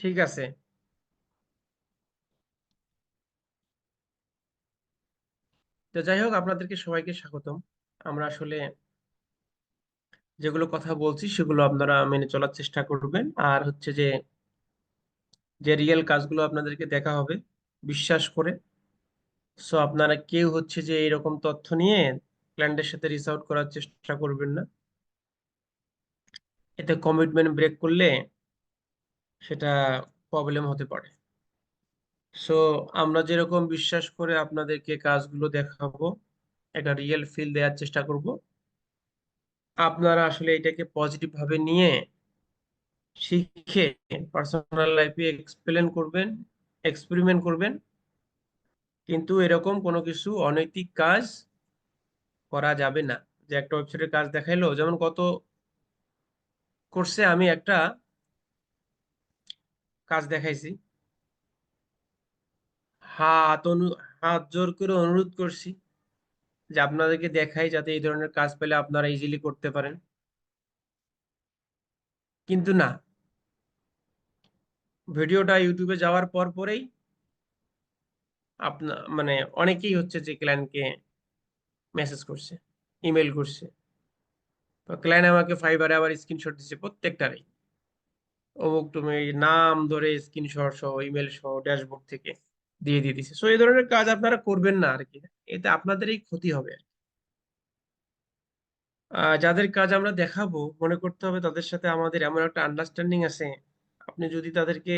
ঠিক আছে। তো যাই হোক, আপনাদেরকে সবাইকে স্বাগতম। আমরা আসলে যেগুলো কথা বলছি সেগুলো আপনারা মেনে চলার চেষ্টা করবেন। আর হচ্ছে যে যে রিয়েল কাজগুলো আপনাদেরকে দেখা হবে, বিশ্বাস করে। সো আপনারা কেউ হচ্ছে যে এরকম তথ্য নিয়ে ক্লায়েন্টের সাথে রিচ আউট করার চেষ্টা করবেন না। এতে কমিটমেন্ট ব্রেক করলে সেটা প্রবলেম হতে পারে। সো আমরা যেরকম বিশ্বাস করে আপনাদেরকে কাজগুলো দেখাবো, একটা রিয়েল ফিল দেওয়ার চেষ্টা করব। আপনারা আসলে এটাকে পজিটিভ ভাবে নিয়ে শিখে পার্সোনাল লাইফে এক্সপ্লেন করবেন এক্সপেরিমেন্ট করবেন। কিন্তু এরকম কোনো কিছু অনৈতিক কাজ করা যাবে না। যে একটা ওয়েবসাইটের কাজ দেখাইলো, যেমন কত করছে আমি একটা কাজ দেখাইছি। হাত অনু, হাত জোর করে অনুরোধ করছি যে আপনাদেরকে দেখাই যাতে এই ধরনের কাজ পেলে আপনারা ইজিলি করতে পারেন। কিন্তু না। ভিডিওটা ইউটিউবে যাওয়ার পর পরেই আপনা মানে অনেকেই হচ্ছে যে ক্লায়েন্টকে মেসেজ করছে ইমেল করছে। ক্লায়েন্ট আমাকে ফাইবারে আবার স্ক্রিনশট দিচ্ছে প্রত্যেকটারই। অমুক তুমি নাম ধরে স্ক্রিনশট সহ ইমেল সহ ড্যাশবোর্ড থেকে দিয়ে দিয়ে দিচ্ছে সো এই ধরনের কাজ আপনারা করবেন না আর কি এতে আপনাদেরই ক্ষতি হবে আহ, যাদের কাজ আমরা দেখাবো মনে করতে হবে তাদের সাথে আমাদের এমন একটা আন্ডারস্ট্যান্ডিং আছে। আপনি যদি তাদেরকে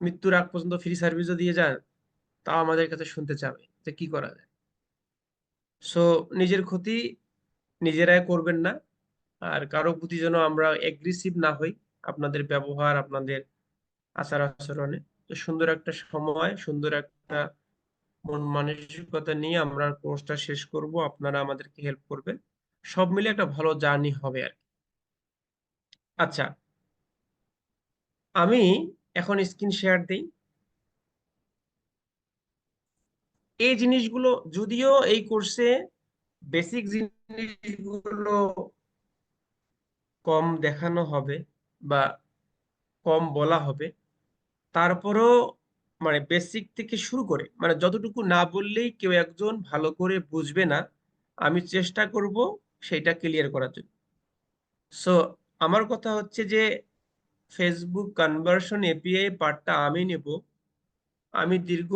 মৃত্যুর আগ পর্যন্ত ফ্রি সার্ভিসও দিয়ে যান তাও আমাদের কাছে শুনতে চাবে যে কি করা যায়। সো নিজের ক্ষতি নিজেরাই করবেন না। আর কারও প্রতি যেন আমরা এগ্রেসিভ না হই আপনাদের ব্যবহার, আপনাদের আচার আচরণে। তো সুন্দর একটা সময়, সুন্দর একটা মন মানসিকতা নিয়ে আমরা কোর্সটা শেষ করব। আপনারা আমাদেরকে হেল্প করবেন। সব মিলে একটা ভালো জার্নি হবে আর আচ্ছা। আমি এখন স্ক্রিন শেয়ার দিই। এই জিনিসগুলো যদিও এই কোর্সে বেসিক জিনিসগুলো কম দেখানো হবে বা কম বলা হবে, তারপরও মানে বেসিক থেকে শুরু করে মানে যতটুকু না বললেই কেউ একজন ভালো করে বুঝবে না, আমি চেষ্টা করব সেটা ক্লিয়ার করার জন্য। সো আমার কথা হচ্ছে যে ফেসবুক কনভার্সন এপিআই পার্টটা আমি নেব। আমি দীর্ঘ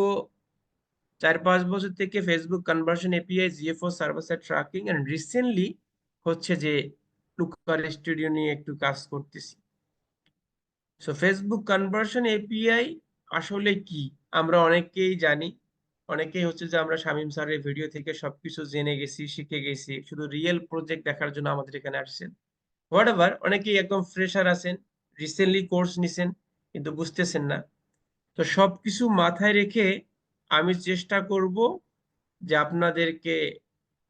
চার পাঁচ বছর থেকে Facebook conversion API GFO server side tracking and recently হচ্ছে যে লুকার স্টুডিও নিয়ে একটু কাজ করতেছি। সো ফেসবুক কনভার্সন এপিআই আসলে কি? আমরা অনেকেই জানি। অনেকেই হচ্ছে যে আমরা শামীম স্যারের ভিডিও থেকে সবকিছু জেনে গেছি, শিখে গেছি। শুধু রিয়েল প্রজেক্ট দেখার জন্য আমাদের এখানে আসছেন। হোয়াট এভার অনেকেই একদম ফ্রেশার আছেন রিসেন্টলি কোর্স নিছেন, কিন্তু বুঝতেছেন না। তো সবকিছু মাথায় রেখে আমি চেষ্টা করব যে আপনাদেরকে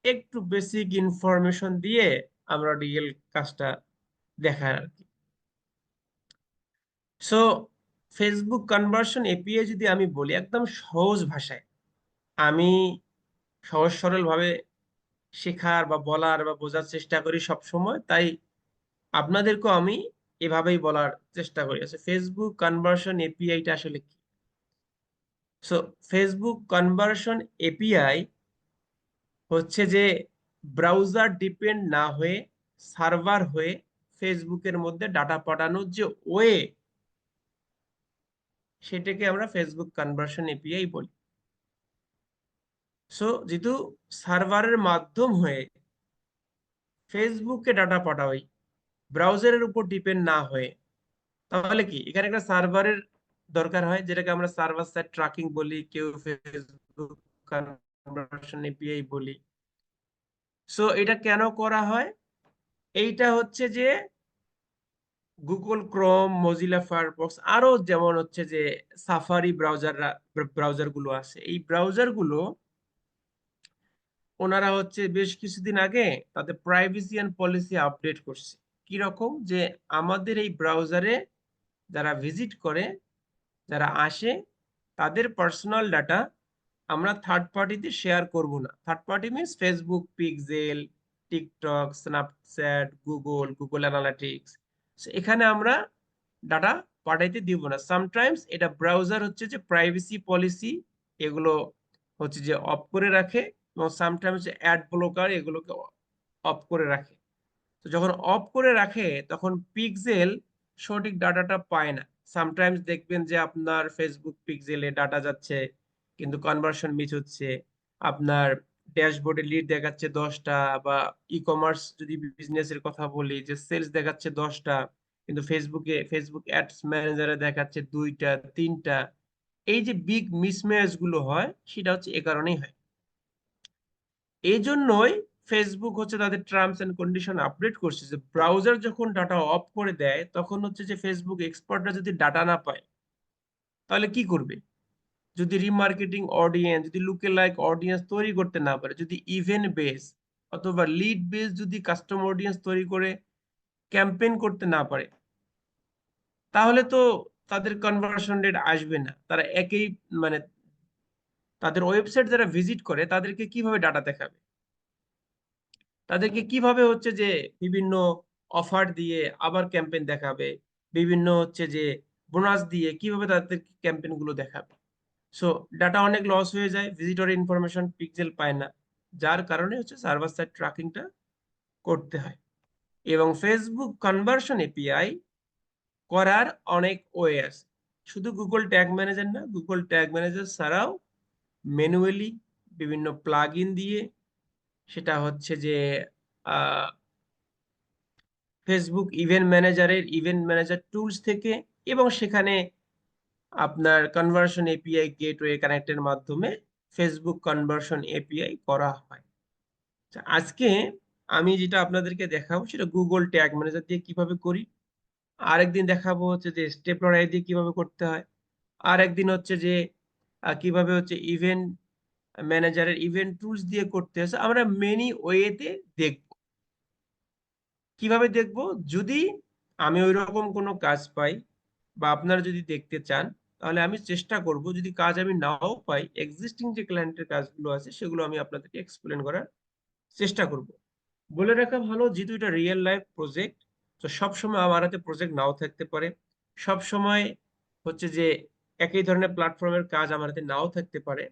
একটু বেসিক ইনফরমেশন দিয়ে আমরা রিয়েল কাজটা দেখার আর কি। সো ফেসবুক কনভার্সন এপিআই যদি আমি বলি একদম সহজ ভাষায়, আমি সহজ সরল ভাবে শেখার বা বলার বা বোঝার চেষ্টা করি সব সময় তাই আপনাদেরকেও আমি এভাবেই বলার চেষ্টা করি। আচ্ছা ফেসবুক কনভার্সন এপিআইটা আসলে কি? সো ফেসবুক কনভার্সন এপিআই হচ্ছে যে ব্রাউজার ডিপেন্ড না হয়ে সার্ভার হয়ে ফেসবুকের মধ্যে ডাটা পাঠানোর যে ওয়ে সেটাকে আমরা ফেসবুক কনভার্সন এপিআই বলি। সো যেহেতু সার্ভারের মাধ্যম হয়ে ফেসবুকে ডাটা পাঠাই ব্রাউজারের উপর ডিপেন্ড না হয়ে, তাহলে কি? এখানে একটা সার্ভারের দরকার হয়, যেটাকে আমরা সার্ভার সাইড ট্র্যাকিং বলি, কেউ ফেসবুক কনভার্সন এপিআই বলি। সো এটা কেন করা হয়? এইটা হচ্ছে যে গুগল ক্রোম মজিলা ফায়ারফক্স আরও যেমন হচ্ছে যে সাফারি ব্রাউজার ব্রাউজারগুলো আছে। এই ব্রাউজারগুলো ওনারা হচ্ছে বেশ কিছুদিন আগে তাদের প্রাইভেসি অ্যান্ড পলিসি আপডেট করছে। কি রকম? যে আমাদের এই ব্রাউজারে যারা ভিজিট করে, যারা আসে, তাদের পার্সোনাল ডাটা আমরা থার্ড পার্টিতে শেয়ার করব না। Third party means Facebook pixel TikTok Snapchat Google Google analytics এখানে আমরা ডাটা পাঠাইতে দিব না। সামটাইমস এটা ব্রাউজার হচ্ছে যে প্রাইভেসি পলিসি এগুলো হচ্ছে যে অফ করে রাখে এবং সামটাইমস অ্যাড ব্লকার এগুলোকে অফ করে রাখে। তো যখন অফ করে রাখে, তখন পিক্সেল সঠিক ডাটাটা পায় না। সামটাইমস দেখবেন যে আপনার ফেসবুক পিক্সেলে ডাটা যাচ্ছে, কিন্তু কনভার্সন মিস হচ্ছে, আপনার ড্যাশবোর্ডে লিড দেখাচ্ছে দশটা বা ই কমার্স যদি বিজনেসের কথা বলি, যে সেলস দেখাচ্ছে দশটা, কিন্তু ফেসবুকে ফেসবুক অ্যাডস ম্যানেজারে দেখাচ্ছে দুইটা, তিনটা, এই যে বিগ মিসম্যাচগুলো হয়, সেটা হচ্ছে এ কারণেই হয়। এই জন্যই ফেসবুক হচ্ছে তাদের টার্মস এন্ড কন্ডিশন আপডেট করছে যে ব্রাউজার যখন ডাটা অফ করে দেয়, তখন হচ্ছে যে ফেসবুক এক্সপার্টরা যদি ডাটা না পায়, তাহলে কি করবে? যদি রিমার্কেটিং অডিয়েন্স যদি লুকে লাইক অডিয়েন্স তৈরি করতে না পারে, যদি ইভেন্ট বেস অথবা লিড বেস যদি কাস্টমার অডিয়েন্স তৈরি করে ক্যাম্পেইন করতে না পারে, তাহলে তো তাদের কনভার্সন রেট আসবে না। তারা একই মানে তাদের ওয়েবসাইট যারা ভিজিট করে, তাদেরকে কীভাবে ডাটা দেখাবে? তাদেরকে কীভাবে হচ্ছে যে বিভিন্ন অফার দিয়ে আবার ক্যাম্পেইন দেখাবে? বিভিন্ন হচ্ছে যে বোনাস দিয়ে কীভাবে তাদের ক্যাম্পেইনগুলো দেখাবে? সো ডাটা অনেক লস হয়ে যায় ভিজিটর ইনফরমেশন পিক্সেল পায় না, যার কারণে হচ্ছে সার্ভার সাইড ট্র্যাকিংটা করতে হয়। এবং ফেসবুক কনভার্সন এপিআই করার অনেক ওয়ে আছে শুধু গুগল ট্যাগ ম্যানেজার না গুগল ট্যাগ ম্যানেজার ছাড়াও ম্যানুয়ালি বিভিন্ন প্লাগ ইন দিয়ে সেটা হচ্ছে যে ফেসবুক ইভেন্ট ম্যানেজারের ইভেন্ট ম্যানেজার টুলস থেকে এবং সেখানে আপনার কনভার্সন এপিআই গেটওয়ে কানেক্টের মাধ্যমে ফেসবুক কনভার্সন এপিআই করা হয়। আচ্ছা, আজকে আমি যেটা আপনাদেরকে দেখাবো সেটা গুগল ট্যাগ ম্যানেজার দিয়ে কীভাবে করি। আরেকদিন দেখাবো হচ্ছে যে স্টেপলার আই দিয়ে কীভাবে করতে হয়। আর একদিন হচ্ছে যে কীভাবে হচ্ছে ইভেন্ট ম্যানেজারের ইভেন্ট টুলস দিয়ে করতে হচ্ছে আমরা মেনি ওয়েতে দেখব। কীভাবে দেখব? যদি আমি ওই রকম কোনো কাজ পাই বা আপনারা যদি দেখতে চান তাহলে আমি চেষ্টা করব যদি কাজ আমি নাও পাই এক্সিস্টিং যে ক্লায়েন্টের কাজগুলো আছে, সেগুলো আমি আপনাদেরকে এক্সপ্লেন করার চেষ্টা করব। বলে রাখা ভালো, যেহেতু এটা রিয়েল লাইফ প্রজেক্ট তো সবসময় আমার হাতে প্রজেক্ট নাও থাকতে পারে। সব সময় হচ্ছে যে একই ধরনের প্ল্যাটফর্মের কাজ আমার হাতে নাও থাকতে পারে।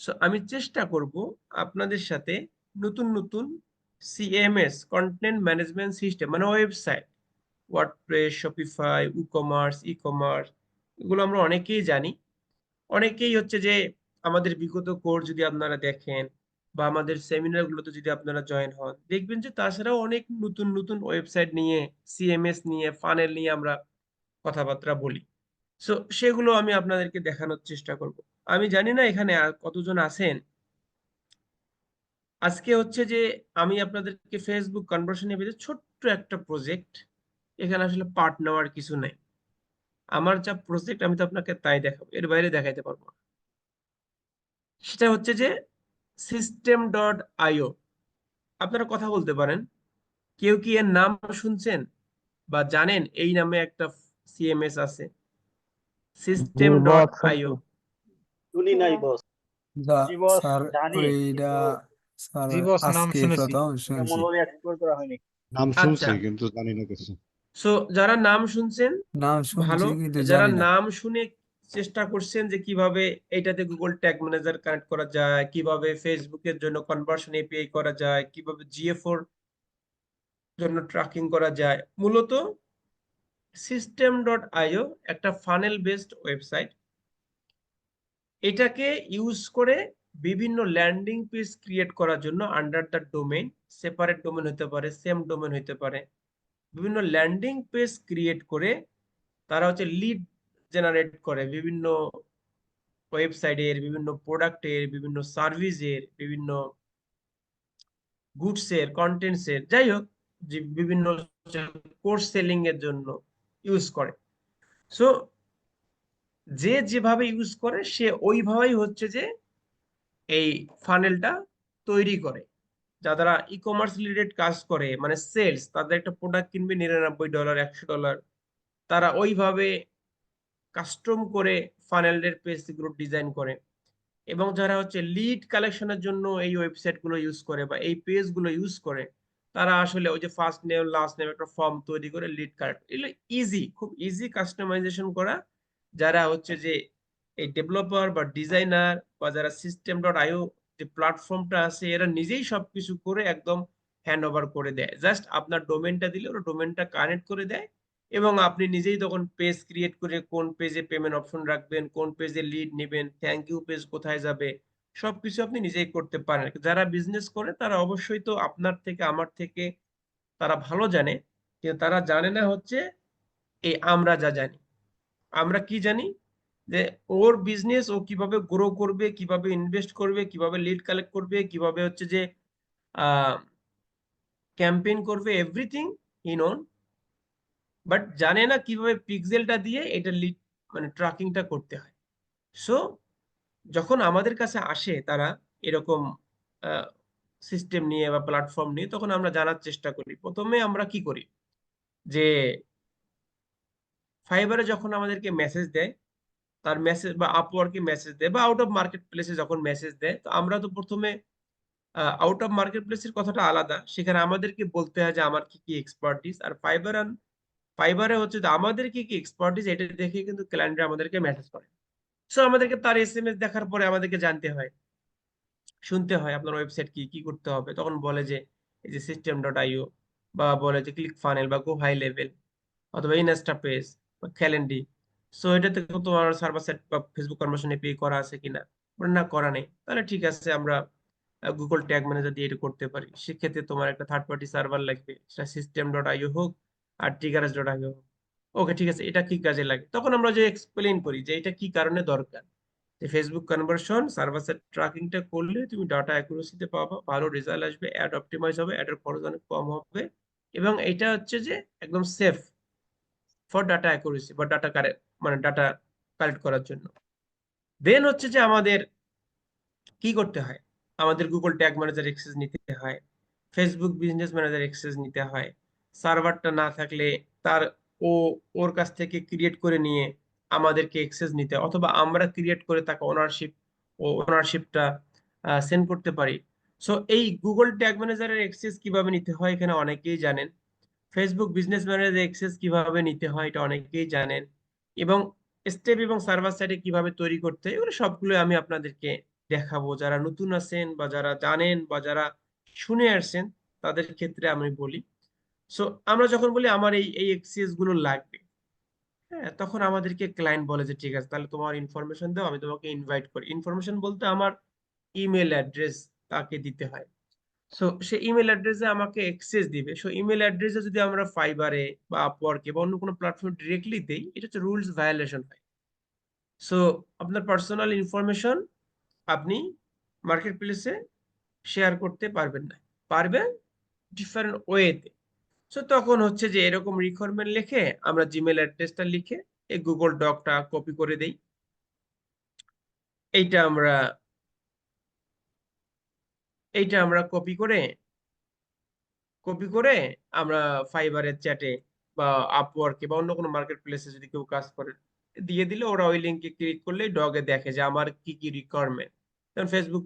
সো আমি চেষ্টা করব আপনাদের সাথে নতুন নতুন সিএমএস কন্টেন্ট ম্যানেজমেন্ট সিস্টেম মানে website WordPress Shopify e commerce e commerce এগুলো আমরা অনেকেই জানি। অনেকেই হচ্ছে যে আমাদের বিগত কোর্স যদি আপনারা দেখেন বা আমাদের সেমিনারগুলোতে যদি আপনারা জয়েন হন, দেখবেন যে তাছাড়াও অনেক নতুন নতুন ওয়েবসাইট নিয়ে সিএমএস নিয়ে ফানেল নিয়ে আমরা কথাবার্তা বলি। সো সেগুলো আমি আপনাদেরকে দেখানোর চেষ্টা করব। আমি জানি না এখানে কতজন আছেন। আজকে হচ্ছে যে আমি আপনাদেরকে ফেসবুক কনভার্সনে পেতে ছোট্ট একটা প্রজেক্ট এখানে আসলে পার্ট নেওয়ার কিছু নাই। আমার যা প্রজেক্ট আমি তো আপনাকে তাই দেখাবো এর বাইরে দেখাইতে পারব না। সেটা হচ্ছে যে সিস্টেম ডট আইও আপনারা কথা বলতে পারেন কেউ কি এর নাম শুনছেন বা জানেন এই নামে একটা সিএমএস আছে? সিস্টেম ডট আইও শুনি নাই বস জি বস, স্যার ওইটা স্যার জি বস, নাম আজকে শুনেছি। প্রথম শুনছি। এক্সপ্লোর করা হয়নি। নাম শুনছি আচ্ছা। কিন্তু জানি না কিছু। সো যারা নাম শুনছেন নাম ভালো। যারা নাম শুনে চেষ্টা করছেন যে কীভাবে এটাতে গুগল ট্যাগ ম্যানেজার কানেক্ট করা যায় কীভাবে ফেসবুকের জন্য কনভার্সন এপিআই করা যায় কীভাবে জিএফওর জন্য ট্র্যাকিং করা যায় মূলত সিস্টেম ডট আইও একটা ফানেল বেসড ওয়েবসাইট এটাকে ইউজ করে বিভিন্ন ল্যান্ডিং পেজ ক্রিয়েট করার জন্য under the domain separate domain হতে পারে সেম ডোমেন হতে পারে। বিভিন্ন ল্যান্ডিং পেজ ক্রিয়েট করে তারা হচ্ছে লিড জেনারেট করে বিভিন্ন ওয়েবসাইটের বিভিন্ন প্রোডাক্টের বিভিন্ন সার্ভিসের বিভিন্ন গুডসের কন্টেন্টসের যাই হোক, যে বিভিন্ন কোর্স সেলিং এর জন্য ইউজ করে। সো যে যেভাবে ইউজ করে, সে ওইভাবেই হচ্ছে যে এই ফানেলটা তৈরি করে। যারা ই কমার্স রিলেটেড কাজ করে মানে সেলস তাদের একটা প্রোডাক্ট কিনবে নিরানব্বই ডলার একশো ডলার তারা ওইভাবে কাস্টম করে ফানেলের গ্রুপ ডিজাইন করে। এবং যারা হচ্ছে লিড কালেকশনের জন্য এই ওয়েবসাইটগুলো ইউজ করে বা এই পেজগুলো ইউজ করে, তারা আসলে ওই যে ফার্স্ট নেম লাস্ট নেম একটা ফর্ম তৈরি করে লিড কার্ড এগুলো ইজি খুব ইজি কাস্টমাইজেশন করা। যারা হচ্ছে যে এই ডেভেলপার বা ডিজাইনার বা যারা সিস্টেম ডট আইও যে প্ল্যাটফর্মটা আছে, এরা নিজেই সবকিছু করে একদম হ্যান্ড ওভার করে দেয়। জাস্ট আপনার ডোমেনটা দিলে ওরা ডোমেনটা কানেক্ট করে দেয় এবং আপনি নিজেই তখন পেজ ক্রিয়েট করে কোন পেজে পেমেন্ট অপশন রাখবেন, কোন পেজে লিড নেবেন থ্যাংক ইউ পেজ কোথায় যাবে, সবকিছু আপনি নিজেই করতে পারেন। যারা বিজনেস করে, তারা অবশ্যই তো আপনার থেকে, আমার থেকে তারা ভালো জানে, কিন্তু তারা জানে না হচ্ছে, এই আমরা যা জানি। আমরা কি জানি? যে ওর বিজনেস ও কীভাবে গ্রো করবে, কীভাবে ইনভেস্ট করবে, কীভাবে লিড কালেক্ট করবে, কীভাবে হচ্ছে যে ক্যাম্পেইন করবে এভরিথিং হি নোন বাট জানে না কীভাবে পিক্সেলটা দিয়ে এটা লিড মানে ট্র্যাকিংটা করতে হয়। সো যখন আমাদের কাছে আসে তারা এরকম সিস্টেম নিয়ে বা প্ল্যাটফর্ম নিয়ে, তখন আমরা জানার চেষ্টা করি। প্রথমে আমরা কি করি? যে ফাইবারে যখন আমাদেরকে মেসেজ দেয় তার মেসেজ বা আপওয়ার্কে মেসেজ দেয় বা আউট অফ মার্কেট প্লেসে যখন মেসেজ দেয়, তো আমরা তো প্রথমে আউট অফ মার্কেট প্লেসের কথাটা আলাদা। সেখানে আমাদেরকে বলতে হয় যে আমার কি কি এক্সপার্টিস আর ফাইবার আর ফাইবারে হচ্ছে যে আমাদের কি কি এক্সপার্টিস এটা দেখে কিন্তু ক্লায়েন্টরা আমাদেরকে মেসেজ করে। সো আমাদেরকে তার এস এম এস দেখার পরে আমাদেরকে জানতে হয়। শুনতে হয় আপনার ওয়েবসাইট কি কি করতে হবে। তখন বলে যে, এই যে সিস্টেম ডট আইও বা বলে যে ক্লিক ফানেল বা গো হাই লেভেল অথবা ইনস্টা পেজ বা ক্যালেন্ডি সো এটাতে তোমার সার্ভার সাইট বা ফেসবুক কনভার্সন এপিআই করা আছে কিনা? না, করা নেই। তাহলে ঠিক আছে, আমরা গুগল ট্যাগ ম্যানেজার দিয়ে এটা করতে পারি। সেক্ষেত্রে তোমার একটা থার্ড পার্টি সার্ভার লাগবে। সেটা সিস্টেম ডট আইও হোক আর টিগারাস ডট আইও হোক। ওকে ঠিক আছে, এটা কি কাজে লাগে? তখন আমরা যে এক্সপ্লেইন করি যে এটা কি কারণে দরকার। যে ফেসবুক কনভার্সন সার্ভার সাইড ট্র্যাকিংটা করলে তুমি ডাটা অ্যাকুরেসিতে পাবা, ভালো রেজাল্ট আসবে অ্যাড অপটিমাইজ হবে অ্যাডের খরচ অনেক কম হবে এবং এটা হচ্ছে যে একদম সেফ ফর ডাটা অ্যাকুরেসি বা ডাটা কারেক্ট মানে ডাটা কালেক্ট করার জন্য। দেন হচ্ছে যে আমাদের কি করতে হয়? আমাদের গুগল ট্যাগ ম্যানেজার এক্সেস নিতে হয় ফেসবুক বিজনেস ম্যানেজার এক্সেস নিতে হয় সার্ভারটা না থাকলে তার ও, ওর কাছ থেকে ক্রিয়েট করে নিয়ে আমাদেরকে এক্সেস নিতে অথবা আমরা ক্রিয়েট করে তাকে ওনারশিপ ও ওনারশিপটা সেন্ড করতে পারি। সো এই গুগল ট্যাগ ম্যানেজারের এক্সেস কীভাবে নিতে হয় এখানে অনেকেই জানেন। ফেসবুক বিজনেস ম্যানেজার এক্সেস কীভাবে নিতে হয় এটা অনেকেই জানেন। এবং স্টেপ এবং সার্ভার সাইডে কীভাবে তৈরি করতে, এগুলো সবগুলো আমি আপনাদেরকে দেখাবো। যারা নতুন আছেন বা যারা জানেন বা যারা শুনে আসছেন, তাদের ক্ষেত্রে আমি বলি। সো আমরা যখন বলি আমার এই এই এক্সেসগুলো লাগবে হ্যাঁ তখন আমাদেরকে ক্লায়েন্ট বলে যে, ঠিক আছে, তাহলে তোমার ইনফরমেশন দাও, আমি তোমাকে ইনভাইট করি। ইনফরমেশন বলতে আমার ইমেল অ্যাড্রেস তাকে দিতে হয়। সো সে ইমেল অ্যাড্রেসে আমাকে অ্যাক্সেস দিবে। সো ইমেল অ্যাড্রেসে যদি আমরা ফাইবারে বা আপওয়ার্কে বা অন্য কোনো প্ল্যাটফর্মে ডিরেক্টলি দেই, এটা হচ্ছে রুলস ভায়োলেশন হয়। সো আপনার পার্সোনাল ইনফরমেশন আপনি মার্কেট প্লেসে শেয়ার করতে পারবেন না। পারবেন ডিফারেন্ট ওয়েতে সো তখন হচ্ছে যে এরকম রিকোয়ারমেন্ট লিখে আমরা জিমেল অ্যাড্রেসটা লিখে এই গুগল ডকটা কপি করে দেই। এইটা আমরা এইটা আমরা কপি করে কপি করে আমরা ফাইবারের চ্যাটে বা আপওয়ার্কে বা অন্য কোনো মার্কেট প্লেসে যদি কেউ কাজ করে, দিয়ে দিলে ওরা ওই লিঙ্কে ক্লিক করলেই ডগে দেখে যে আমার কি কি রিকোয়ারমেন্ট যেমন ফেসবুক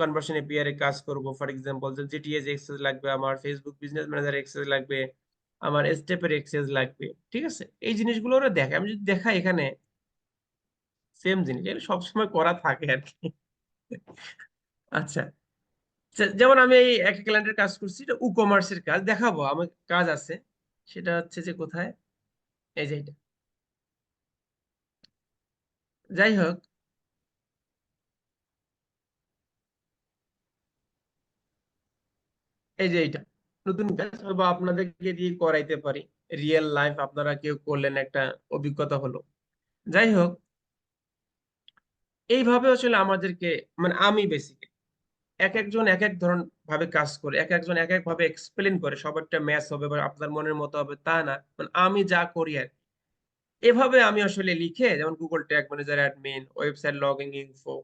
কনভার্সন এ কাজ করব ফর এক্সাম্পল যে জিটিএস এক্সেস লাগবে আমার ফেসবুক বিজনেস ম্যানেজার এক্সেস লাগবে, আমার স্টেপের এক্সেস লাগবে, ঠিক আছে? এই জিনিসগুলো ওরা দেখে। আমি যদি দেখাই এখানে সেম জিনিস। এগুলো সবসময় করা থাকে আর কি। আচ্ছা। যেমন আমি এই একটা ক্লায়েন্টের কাজ করছি, এটা ই কমার্সের কাজ। দেখাবো, আমার কাজ আছে। সেটা হচ্ছে যে কোথায়? এই যে এটা। যাই হোক। এই যে এইটা। নতুন কাজ বা আপনাদেরকে দিয়ে করাইতে পারি। রিয়েল লাইফ আপনারা কেউ করলেন একটা অভিজ্ঞতা হলো। যাই হোক। এইভাবে আসলে আমাদেরকে মানে আমি বেসিক্যালি এক একজন এক এক ধরন ভাবে কাজ করে এক একজন এক এক ভাবে এক্সপ্লেন করে, সবারটা ম্যাচ হবে বা আপনার মনের মতো হবে, তা না। মানে আমি যা করি আর এভাবে আমি আসলে লিখে, যেমন Google Tag Manager admin website login info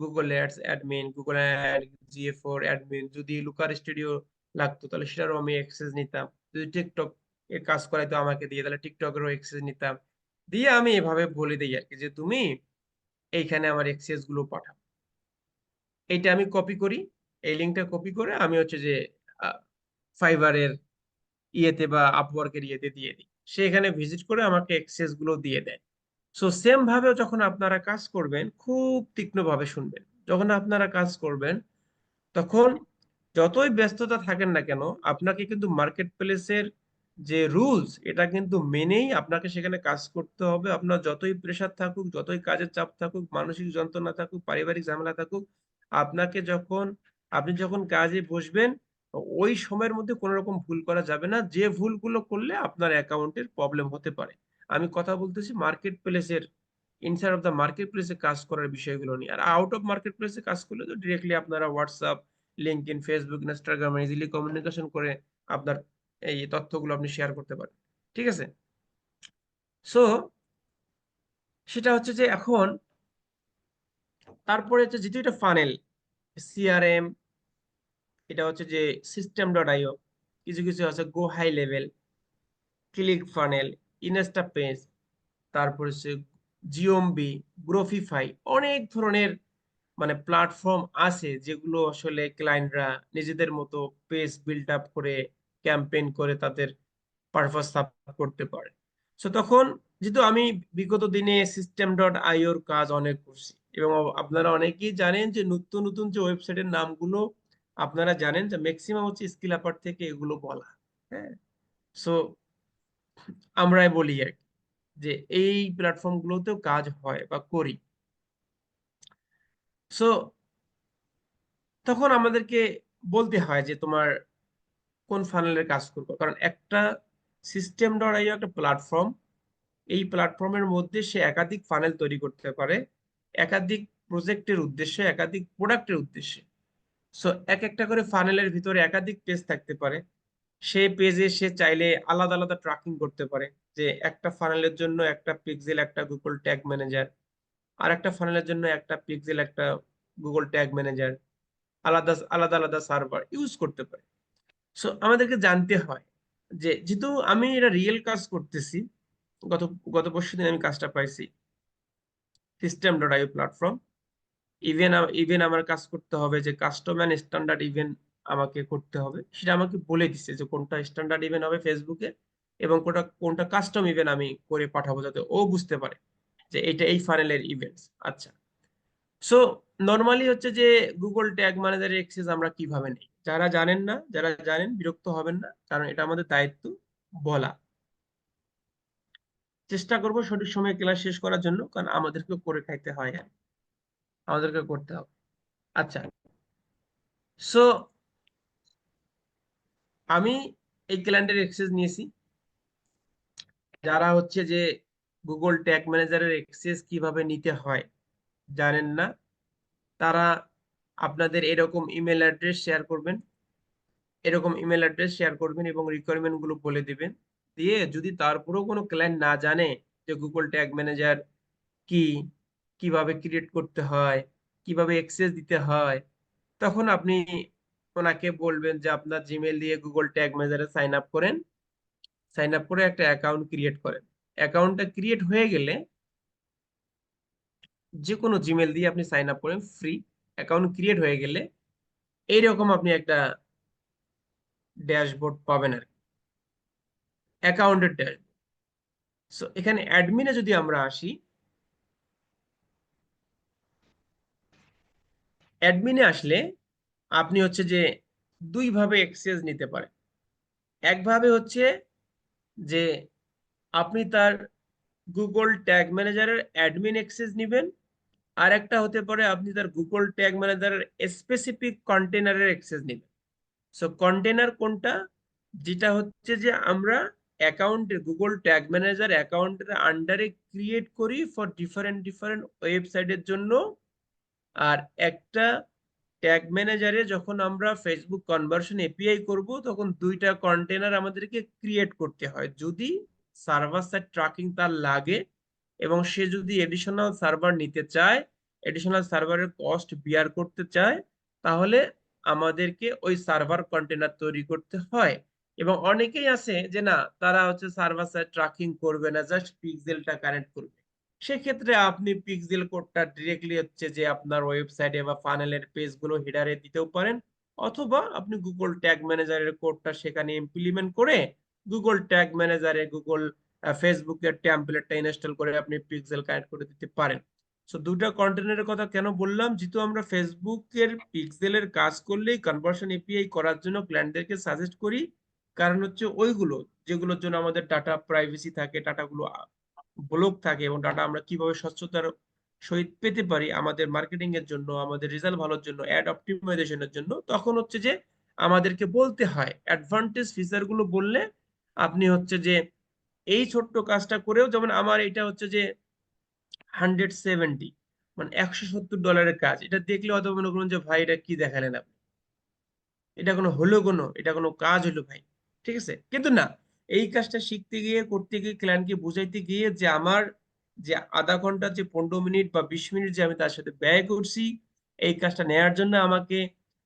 Google Ads admin Google ad জিএ4 admin যদি লুকার স্টুডিও লাগতো, তাহলে সেটারও আমি এক্সেস নিতাম। যদি টিকটক এর কাজ করাইতো আমাকে দিয়ে, তাহলে টিকটকেরও অ্যাক্সেস নিতাম। দিয়ে আমি এভাবে বলে দিই আর কি যে, তুমি এইখানে আমার অ্যাক্সেসগুলো পাঠাও। এইটা আমি কপি করি, এই লিঙ্কটা কপি করে আমি হচ্ছে যে ফাইবারের ইয়েতে বা আপওয়ার্কের ইয়েতে দিয়ে দিই। সে এখানে ভিজিট করে আমাকে এক্সেসগুলো দিয়ে দেয়। সো সেম ভাবে যখন আপনারা কাজ করবেন, খুব তীক্ষ্ণভাবে শুনবেন। যখন আপনারা কাজ করবেন, তখন যতই ব্যস্ততা থাকেন না কেন, আপনাকে কিন্তু মার্কেট প্লেসের যে রুলস এটা কিন্তু মেনেই আপনাকে সেখানে কাজ করতে হবে। আপনার যতই প্রেসার থাকুক, যতই কাজের চাপ থাকুক, মানসিক যন্ত্রণা থাকুক, পারিবারিক ঝামেলা থাকুক আপনাকে যখন, আপনি যখন কাজে বসবেন, ওই সময়ের মধ্যে কোনো রকম ভুল করা যাবে না। যে ভুলগুলো করলে আপনার অ্যাকাউন্টের প্রবলেম হতে পারে। আমি কথা বলতেছি মার্কেট প্লেসের ইনসাইড অফ দ্য মার্কেট প্লেসে কাজ করার বিষয়গুলো নিয়ে। আর আউট অফ মার্কেট প্লেসে কাজ করলে তো ডিরেক্টলি আপনারা WhatsApp LinkedIn Facebook Instagram easily communication করে আপনার এই তথ্যগুলো আপনি শেয়ার করতে পারেন। ঠিক আছে? সো সেটা হচ্ছে যে এখন তারপরে হচ্ছে যেহেতু এটা ফানেল সিআরএম এটা হচ্ছে যে সিস্টেম ডট আইও কিছু কিছু আছে go high level click funnel Insta page তারপর হচ্ছে জিওমবি গ্রোফিফাই অনেক ধরনের মানে প্ল্যাটফর্ম আছে যেগুলো আসলে ক্লায়েন্টরা নিজেদের মতো পেজ বিল্ড আপ করে ক্যাম্পেইন করে তাদের সাপোর্ট করতে পারে। সো তখন যেহেতু আমি বিগত দিনে সিস্টেম ডট আইওর কাজ অনেক করছি এবং আপনারা অনেকেই জানেন যে নতুন নতুন যে ওয়েবসাইটের নামগুলো আপনারা জানেন যে ম্যাক্সিমাম হচ্ছে স্কিল আপার থেকে এগুলো বলা হ্যাঁ? সো আমরাই বলি আর যে এই প্ল্যাটফর্ম গুলোতেও কাজ হয় বা করি। সো তখন আমাদেরকে বলতে হয় যে তোমার কোন ফানেলের কাজ করব? কারণ একটা সিস্টেম ডট একটা প্ল্যাটফর্ম এই প্ল্যাটফর্মের মধ্যে সে একাধিক ফানেল তৈরি করতে পারে। একাধিক প্রজেক্টের উদ্দেশ্যে, একাধিক প্রোডাক্টের উদ্দেশ্যে। সো এক একটা করে ফানেলের ভিতরে একাধিক পেজ থাকতে পারে। সে পেজে সে চাইলে আলাদা আলাদা ট্র্যাকিং করতে পারে যে একটা ফানেলের জন্য একটা পিক্সেল একটা গুগল ট্যাগ ম্যানেজার আর একটা ফানেলের জন্য একটা পিক্সেল একটা গুগল ট্যাগ ম্যানেজার আলাদা আলাদা আলাদা সার্ভার ইউজ করতে পারে। সো আমাদেরকে জানতে হয় যে যেহেতু আমি এটা রিয়েল কাজ করতেছি, গত গত পরশু দিন আমি কাজটা পাইছি আইও প্ল্যাটফর্ম ইভেন ইভেন আমার কাজ করতে হবে যে কাস্টম অ্যান্ড স্ট্যান্ডার্ড ইভেন্ট আমাকে করতে হবে। সেটা আমাকে বলে দিচ্ছে যে কোনটা স্ট্যান্ডার্ড ইভেন্ট হবে ফেসবুকে এবং কোনটা কোনটা কাস্টম ইভেন্ট আমি করে পাঠাবো যাতে ও বুঝতে পারে যে এটা এই ফানেলের ইভেন্টস আচ্ছা। সো নর্মালি হচ্ছে যে গুগল ট্যাগ ম্যানেজারের এক্সেস আমরা কীভাবে নেই? যারা জানেন না, যারা জানেন বিরক্ত হবেন না, কারণ এটা আমাদের দায়িত্ব বলা। চেষ্টা করব সঠিক সময়ে ক্লাস শেষ করার জন্য, কারণ আমাদেরকে করে খাইতে হয় আর আমাদেরকে করতে হবে। আচ্ছা। সো আমি এই ক্লায়েন্টের এক্সেস নিয়েছি। যারা হচ্ছে যে গুগল ট্যাগ ম্যানেজারের এক্সেস কীভাবে নিতে হয় জানেন না, তারা আপনাদের এরকম ইমেল অ্যাড্রেস শেয়ার করবেন। এরকম ইমেল অ্যাড্রেস শেয়ার করবেন এবং রিকোয়ারমেন্টগুলো বলে দিবেন। দিয়ে যদি তারপরেও কোনো ক্লায়েন্ট না জানে যে গুগল ট্যাগ ম্যানেজার কি, কীভাবে ক্রিয়েট করতে হয়, কীভাবে অ্যাক্সেস দিতে হয়, তখন আপনি ওনাকে বলবেন যে আপনার জিমেল দিয়ে গুগল ট্যাগ ম্যানেজারে সাইন আপ করেন। সাইন আপ করে একটা অ্যাকাউন্ট ক্রিয়েট করেন। অ্যাকাউন্টটা ক্রিয়েট হয়ে গেলে যে কোনো জিমেল দিয়ে আপনি সাইন আপ করেন ফ্রি অ্যাকাউন্ট ক্রিয়েট হয়ে গেলে এইরকম আপনি একটা ড্যাশবোর্ড পাবেন আর অ্যাকাউন্টের ড্যাশবোর্ড সো এখানে অ্যাডমিনে যদি আমরা আসি অ্যাডমিনে আসলে আপনি হচ্ছে যে দুইভাবে এক্সেস নিতে পারেন। একভাবে হচ্ছে যে আপনি তার গুগল ট্যাগ ম্যানেজারের অ্যাডমিন অ্যাক্সেস নেবেন, আর একটা হতে পারে আপনি তার গুগল ট্যাগ ম্যানেজারের স্পেসিফিক কন্টেনারের অ্যাক্সেস নেবেন। সো কন্টেনার কোনটা? যেটা হচ্ছে যে আমরা অ্যাকাউন্টে গুগল ট্যাগ ম্যানেজার অ্যাকাউন্টের আন্ডারে ক্রিয়েট করি ফর ডিফারেন্ট ডিফারেন্ট ওয়েবসাইটের জন্য। আর একটা ট্যাগ ম্যানেজারে যখন আমরা ফেসবুক কনভার্সন এপিআই করব, তখন দুইটা কন্টেনার আমাদেরকে ক্রিয়েট করতে হয়। যদি সার্ভার সাইড ট্র্যাকিং তার লাগে এবং সে যদি এডিশনাল সার্ভার নিতে চায় এডিশনাল সার্ভারের কস্ট বিয়ার করতে চায়, তাহলে আমাদেরকে ওই সার্ভার কন্টেনার তৈরি করতে হয়। এবং অনেকেই আছে যে না, তারা হচ্ছে সার্ভার ট্র্যাকিং করবে না জাস্ট পিক্সেলটা কানেক্ট করবে। সেক্ষেত্রে আপনি পিক্সেল কোডটা ডিরেক্টলি হচ্ছে যে আপনার ওয়েবসাইটে বা ফানেলের পেজগুলো হেডারে দিতেও পারেন, অথবা আপনি গুগল ট্যাগ ম্যানেজারের কোডটা সেখানে ইমপ্লিমেন্ট করে গুগল ট্যাগ ম্যানেজারে গুগল ফেসবুকের টেমপ্লেটটা ইনস্টল করে আপনি পিক্সেল কানেক্ট করে দিতে পারেন। সো দুটা কন্টেনারের কথা কেন বললাম? যেহেতু আমরা ফেসবুকের পিক্সেলের কাজ করলেই কনভার্সন এপিআই করার জন্য ক্লায়েন্টদেরকে সাজেস্ট করি কারণ হচ্ছে ওইগুলো, যেগুলোর জন্য আমাদের ডাটা প্রাইভেসি থাকে ডাটাগুলো ব্লক থাকে এবং ডাটা আমরা কীভাবে স্বচ্ছতার সহিত পেতে পারি আমাদের মার্কেটিং এর জন্য, আমাদের রেজাল্ট ভালোর জন্য অ্যাড অপটিমাইজেশনের জন্য, তখন হচ্ছে যে আমাদেরকে বলতে হয়। অ্যাডভান্টেজ ফিচারগুলো বললে আপনি হচ্ছে যে এই ছোট্ট কাজটা করেও যেমন আমার এটা হচ্ছে যে হান্ড্রেড সেভেন্টি মানে একশো সত্তর ডলারের কাজ, এটা দেখলে হয়তো মনে করুন যে ভাই এটা কি দেখালেন আপনি? এটা কোনো হলো কোনো, এটা কোনো কাজ হলো ভাই। ঠিক আছে? কিন্তু না এই কাজটা শিখতে গিয়ে করতে গিয়ে ক্লায়েন্টকে বুঝাইতে গিয়ে যে আমার যে আধা ঘণ্টা যে পনেরো মিনিট বা বিশ মিনিট যে আমি তার সাথে ব্যয় করছি এই কাজটা নেয়ার জন্য আমাকে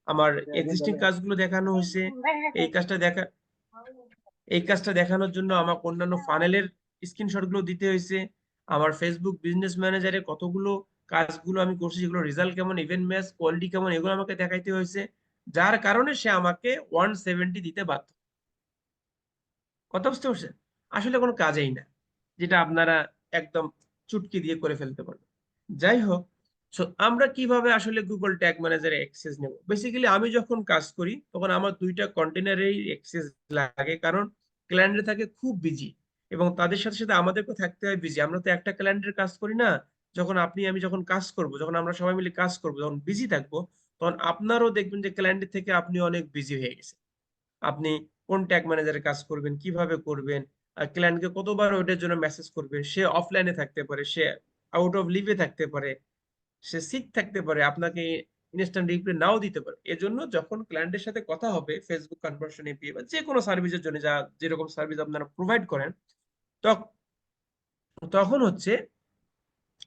আমার এক্সিস্টিং কাজগুলো দেখানো হয়েছে। এই কাজটা দেখা এই কাজটা দেখানোর জন্য আমাকে অন্যান্য ফানেলের স্ক্রিনশটগুলো দিতে হয়েছে। আমার ফেসবুক বিজনেস ম্যানেজারে কতগুলো কাজগুলো আমি করছি সেগুলো রেজাল্ট কেমন ইভেন্ট ম্যাচ কোয়ালিটি কেমন এগুলো আমাকে দেখাইতে হয়েছে। যার কারণে সে আমাকে ওয়ান সেভেন্টি দিতে বাধ্য। কথা বুঝতে পারছেন? আসলে কোনো কাজেই না, যেটা আপনারা একদম চুটকি দিয়ে করে ফেলতে পারবেন। যাই হোক সো আমরা কীভাবে আসলে গুগল ট্যাগ ম্যানেজারে অ্যাক্সেস নেব? বেসিক্যালি আমি যখন কাজ করি, তখন আমার দুইটা কন্টেনারেই অ্যাক্সেস লাগে, কারণ ক্লায়েন্টরা থাকে খুব বিজি এবং তাদের সাথে সাথে আমাদেরকেও থাকতে হয় বিজি আমরা তো একটা ক্লায়েন্টের কাজ করি না, যখন আপনি, আমি যখন কাজ করব, যখন আমরা সবাই মিলে কাজ করব, যখন বিজি থাকব, তখন আপনারও দেখবেন যে ক্লায়েন্টের থেকে আপনি অনেক বিজি হয়ে গেছেন। আপনি কোন ট্যাগ ম্যানেজারে কাজ করবেন, কীভাবে করবেন ক্লায়েন্টকে কতবার ওইটার জন্য মেসেজ করবেন, সে অফলাইনে থাকতে পারে, সে আউট অফ লিভে থাকতে পারে, সে সিক থাকতে পারে, আপনাকে ইনস্ট্যান্ট রিপ্লাই নাও দিতে পারে। এজন্য যখন ক্লায়েন্টের সাথে কথা হবে ফেসবুক কনভার্সন এপিআই বা যে কোনো সার্ভিসের জন্য যা যেরকম সার্ভিস আপনারা প্রোভাইড করেন, তখ- তখন হচ্ছে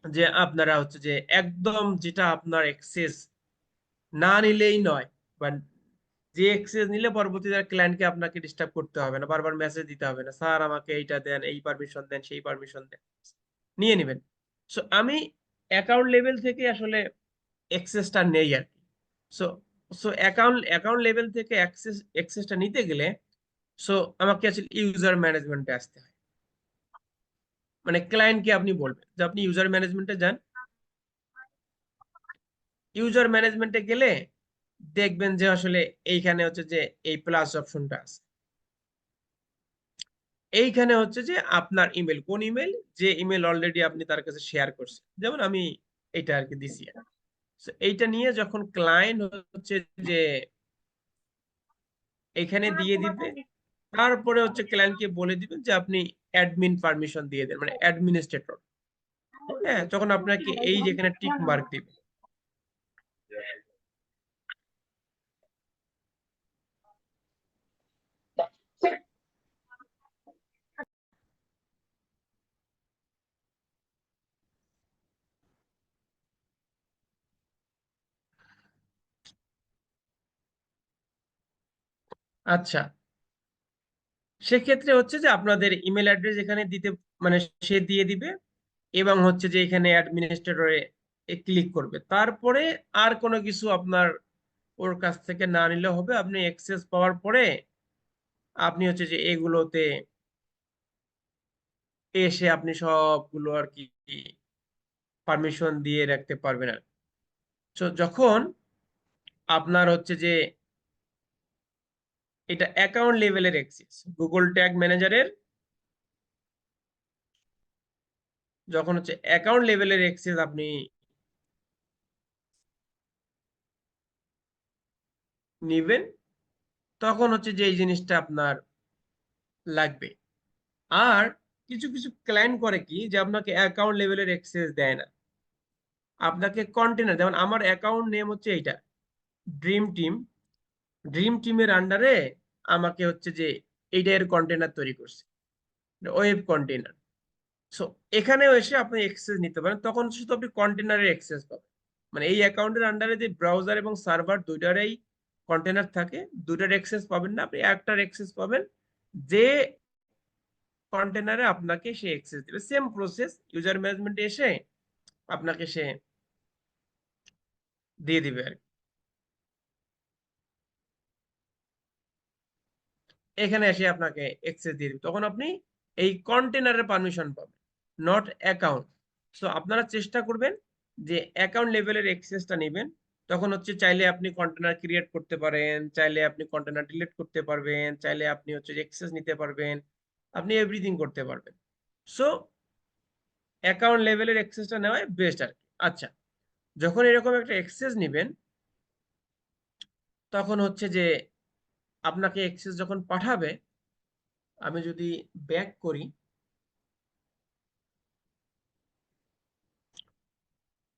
যে আপনারা হচ্ছে যে একদম যেটা আপনার এক্সেস না নিলেই নয়, বা যে এক্সেস নিলে পরবর্তীতে ক্লায়েন্টকে আপনাকে ডিস্টার্ব করতে হবে না, বারবার মেসেজ দিতে হবে না, স্যার, আমাকে এইটা দেন, এই পারমিশন দেন, সেই পারমিশন দেন। নিয়ে নেবেন। সো আমি অ্যাকাউন্ট লেভেল থেকে আসলে অ্যাক্সেসটা নেই আর কি। So so account account level থেকে অ্যাক্সেস অ্যাক্সেসটা নিতে গেলে সো আমাকে আসলে ইউজার ম্যানেজমেন্টে আসতে হয়। মানে ক্লায়েন্টকে আপনি বলবেন যে, আপনি ইউজার ম্যানেজমেন্টে যান। ইউজার ম্যানেজমেন্টে গেলে দেখবেন যে আসলে এইখানে হচ্ছে যে এই প্লাস অপশনটা আছে। এইখানে হচ্ছে যে আপনার ইমেল কোন ইমেল যে ইমেল অলরেডি আপনি তার কাছে শেয়ার করছেন। যেমন আমি এটা আর কি দিছি। এইটা নিয়ে যখন ক্লায়েন্ট হচ্ছে যে এখানে দিয়ে দিবে, তারপরে হচ্ছে ক্লায়েন্টকে বলে দিবেন যে আপনি অ্যাডমিন পারমিশন দিয়ে দেন মানে অ্যাডমিনিস্ট্রেটর হ্যাঁ তখন আপনাকে এই যেখানে টিক মার্ক দিবে। আচ্ছা। সেক্ষেত্রে হচ্ছে যে আপনাদের ইমেল অ্যাড্রেস এখানে দিতে মানে সে দিয়ে দিবে এবং হচ্ছে যে এখানে অ্যাডমিনিস্ট্রেটরে ক্লিক করবে। তারপরে আর কোনো কিছু আপনার ওর কাছ থেকে না নিলে হবে। আপনি অ্যাক্সেস পাওয়ার পরে আপনি হচ্ছে যে এগুলোতে এসে আপনি সবগুলো আর কি পারমিশন দিয়ে রাখতে পারবেন আর যখন আপনার হচ্ছে যে এটা অ্যাকাউন্ট লেভেলের অ্যাক্সেস গুগল ট্যাগ ম্যানেজারের যখন হচ্ছে অ্যাকাউন্ট লেভেলের অ্যাক্সেস আপনি নিবেন, তখন হচ্ছে যে জিনিসটা আপনার লাগবে। আর কিছু কিছু ক্লায়েন্ট করে কি যে আপনাকে অ্যাকাউন্ট লেভেলের অ্যাক্সেস দেয় না। আপনাকে কন্টেনার যেমন আমার অ্যাকাউন্ট নেম হচ্ছে এইটা ড্রিম টিম ড্রিম টিমের আন্ডারে আমাকে হচ্ছে যে এইটা এর কন্টেনার তৈরি করছে। ওয়েব কন্টেনার সো এখানেও এসে আপনি অ্যাক্সেস নিতে পারেন। তখন শুধু আপনি কন্টেনারের অ্যাক্সেস পাবেন। মানে এই অ্যাকাউন্টের আন্ডারে যে ব্রাউজার এবং সার্ভার দুইটারই কন্টেনার থাকে দুটার অ্যাক্সেস পাবেন না আপনি, একটার অ্যাক্সেস পাবেন যে কন্টেনারে আপনাকে সে অ্যাক্সেস দেবে। সেম প্রসেস ইউজার ম্যানেজমেন্টে এসে আপনাকে সে দিয়ে দিবে আর কি। এখানে এসে আপনাকে এক্সেস দিয়ে দিবে। তখন আপনি এই কন্টেনারের পারমিশন পাবেন নট অ্যাকাউন্ট সো আপনারা চেষ্টা করবেন যে অ্যাকাউন্ট লেভেলের এক্সেসটা নেবেন। তখন হচ্ছে চাইলে আপনি কন্টেনার ক্রিয়েট করতে পারেন, চাইলে আপনি কন্টেনার ডিলিট করতে পারবেন, চাইলে আপনি হচ্ছে এক্সেস নিতে পারবেন, আপনি এভরিথিং করতে পারবেন। সো অ্যাকাউন্ট লেভেলের এক্সেসটা নেওয়াই বেস্ট আর আচ্ছা যখন এরকম একটা এক্সেস নেবেন, তখন হচ্ছে যে আপনাকে এক্সেস যখন পাঠাবে, আমি যদি ব্যাক করি,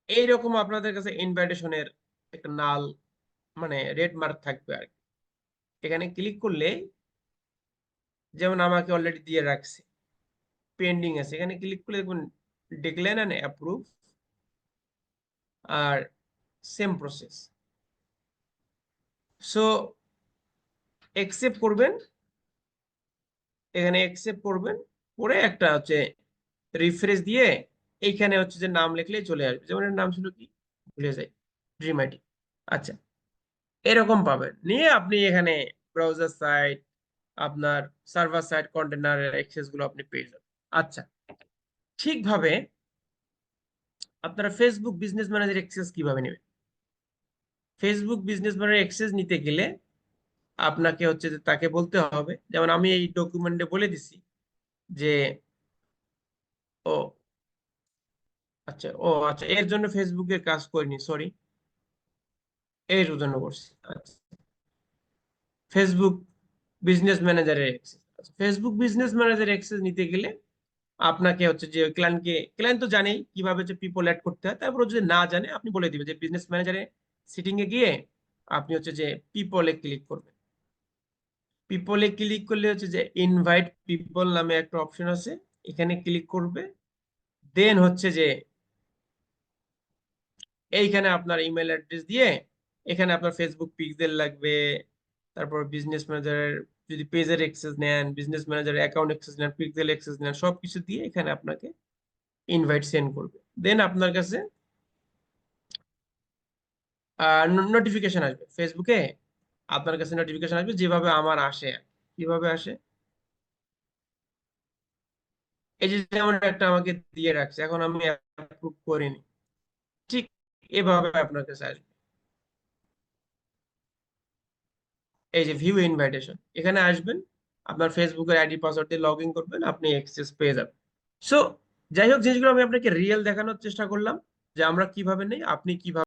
এইরকম আপনাদের কাছে ইনভাইটেশনের একটা নাল মানে রেড মার্ক থাকবে আর এখানে ক্লিক করলে, যেমন আমাকে অলরেডি দিয়ে রাখছে পেন্ডিং আছে। এখানে ক্লিক করলে দেখুন ডিক্লাইন অ্যান্ড অ্যাপ্রুভ আর সেম প্রসেস সো একসেপ্ট করবেন। এখানে একসেপ্ট করবেন। করে একটা হচ্ছে রিফ্রেশ দিয়ে এইখানে হচ্ছে যে নাম লিখলেই চলে আসবে। যেমন নাম ছিল কি? ভুলে যাই। ড্রিম আইডি আচ্ছা। এরকম পাবেন। নিয়ে আপনি এখানে ব্রাউজার সাইট আপনার সার্ভার সাইট কন্টেনারের অ্যাক্সেসগুলো আপনি পেয়ে যাবেন। আচ্ছা। ঠিকভাবে আপনারা ফেসবুক বিজনেস ম্যানেজার অ্যাক্সেস কীভাবে নেবেন? ফেসবুক বিজনেস ম্যানেজার অ্যাক্সেস নিতে গেলে আপনাকে হচ্ছে যে তাকে বলতে হবে। যেমন আমি এই ডকুমেন্টে বলে দিছি যে, ও আচ্ছা ও আচ্ছা এর জন্য ফেসবুকের কাজ করিনি সরি এর জন্য করছি ফেসবুক বিজনেস ম্যানেজারের ফেসবুক বিজনেস ম্যানেজার অ্যাক্সেস নিতে গেলে আপনাকে হচ্ছে যে ক্লায়েন্টকে ক্লায়েন্ট তো জানেই কীভাবে যে পিপল অ্যাড করতে হয়। তারপর যদি না জানে, আপনি বলে দিবেন যে বিজনেস ম্যানেজারে সিটিং এ গিয়ে আপনি হচ্ছে যে পিপলে ক্লিক করবেন। পিপলে ক্লিক করলে হচ্ছে যে ইনভাইট পিপল নামে একটা অপশন আছে, এখানে ক্লিক করবে। দেন হচ্ছে যে এইখানে আপনার ইমেল অ্যাড্রেস দিয়ে এখানে আপনার ফেসবুক পিক্সেল লাগবে, তারপর বিজনেস ম্যানেজারের যদি পেজের অ্যাক্সেস নেন বিজনেস ম্যানেজার অ্যাকাউন্ট অ্যাক্সেস নেন পিক্সেল অ্যাক্সেস নেন, সবকিছু দিয়ে এখানে আপনাকে ইনভাইট সেন্ড করবে। দেন আপনার কাছে আর নোটিফিকেশন আসবে। ফেসবুকে আপনার কাছে নোটিফিকেশন আসবে, যেভাবে আমার আসে। কীভাবে আসে? এই যে যেমন একটা আমাকে দিয়ে রাখছে, এখন আমি অ্যাপ্রুভ করিনি। ঠিক এভাবে আপনার কাছে আসবে। এই যে ভিউ ইনভাইটেশন এখানে আসবেন, আপনার ফেসবুকের আইডি পাসওয়ার্ড দিয়ে লগ ইন করবেন, আপনি অ্যাক্সেস পেয়ে যাবেন। সো যাই হোক, জিনিসগুলো আমি আপনাকে রিয়েল দেখানোর চেষ্টা করলাম, যে আমরা কীভাবে নেই, আপনি কীভাবে